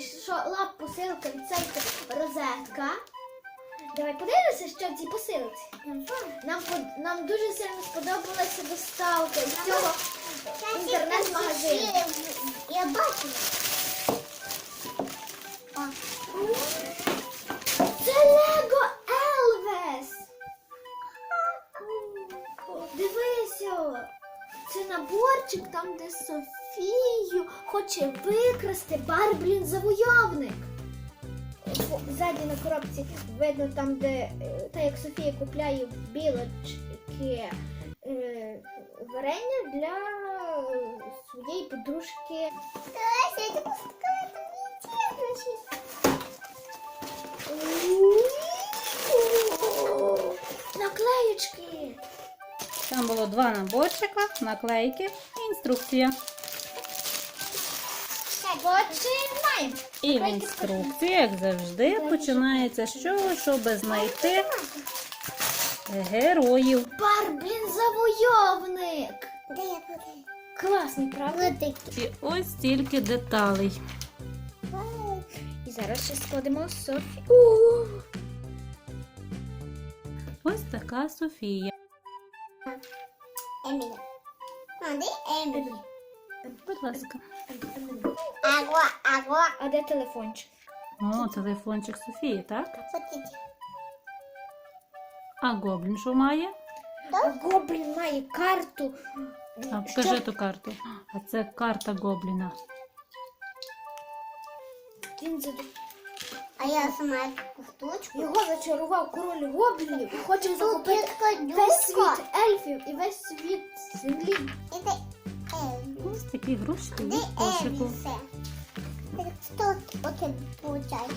прийшла посилка від сайта Розетка. Давай подивимося, що в цій посилці. Нам, нам дуже сильно сподобалася доставка з цього інтернет-магазину. Я бачу. Це Лего Елвес! Дивися! Це наборчик там, де Софію хоче викрасти Барблін завойовник. Ззаді на коробці видно там, де е, та як Софія купляє білочки е, варення для своєї подружки. Тарас, я тебе скажу. Наклеєчки! Там було два наборчика, наклейки і інструкція. Починаємо! І в інструкції, як завжди, починається з чого, щоб знайти героїв. Барблін завойовник! Де я буду? Класний, правда? І ось стільки деталей. І зараз ще складемо Софі. Ось така Софія. Емілі. Емілі? Будь ласка. Агуа, агуа. А де телефончик? О, телефончик Софії, так? А Гоблін що має? А Гоблін має карту. А покажи ту карту. А це карта Гобліна. Він. А я сама штучку. Його зачарував король гоблінів і хоче захопити весь світ ельфів і весь світ землі. Ось такі грушки є кошику. Что у тебя получается?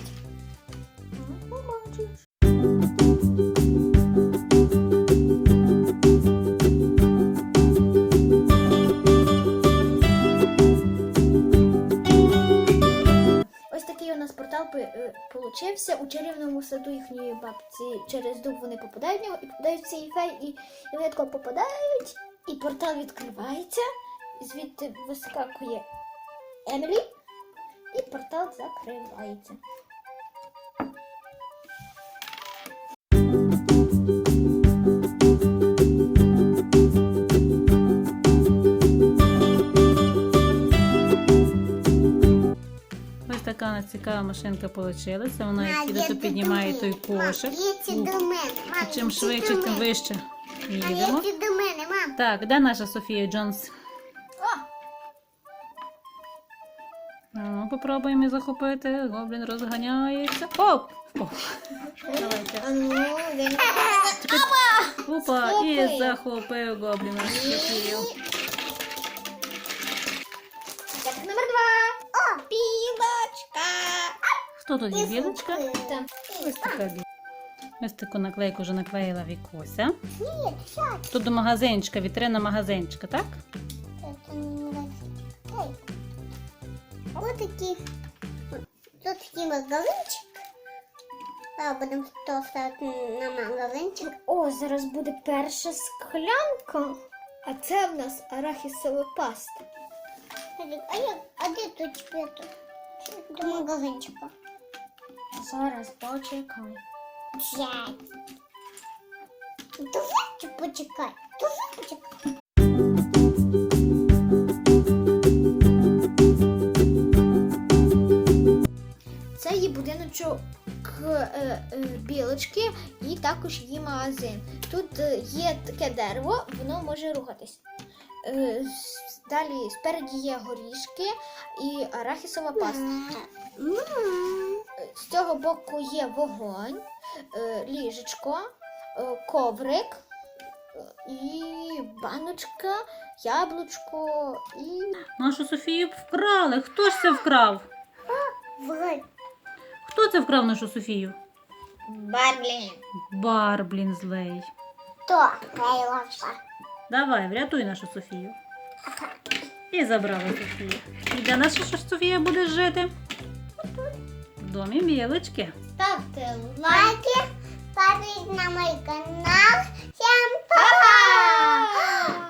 Ось такий у нас портал е, получився у чарівному саду їхньої бабці. Через дуб вони попадають в нього і попадають в цей фей, і, і попадають, і портал відкривається, звідти вискакує Емілі, і портал закривається. Ось така у нас цікава машинка вийшла. Вона як іде, то піднімає той кошик. Їдьте до мене. Мам, Чим їдьте швидше, тим мене. вище їдемо. їдьте до мене, мам. Так, де наша Софія Джонс? Ну, попробуємо захопити. Гоблін розганяється. О! О! Давайте. Ну. Опа! І захопив гобліна номер два. О, білочка. Хто тут є білочка? Ось така білочка. Ось таку наклейку вже наклеїла Вікуся. Тут до магазинчика, вітрина магазинчика, так? Эй. Вот такие. Тут такие магазинчик. А потом что ставить на магазинчик. О, зараз буде перша склянка. А це в нас арахісова паста. А я, а где тут тебе? До магазинчика. Зараз почекай. Сядь. Дуже почекай. Дуже почекай. Її е, е, білочки і також її магазин. Тут е, є таке дерево, воно може рухатись. Е, с- Далі спереді є горішки і арахісова паста. З цього боку є вогонь, е, ліжечко, е, коврик і баночка, яблучко і Нашу Софію вкрали. Хто ж це вкрав? Вот. Хто це вкрав нашу Софію? Барблін. Барблін злий. То, Кайлоша. Давай, врятуй нашу Софію. І забрала Софію. І де наша Софія буде жити? В домі білочки. Ставте. Лайки, подписывайтесь на мой канал. Всем пока!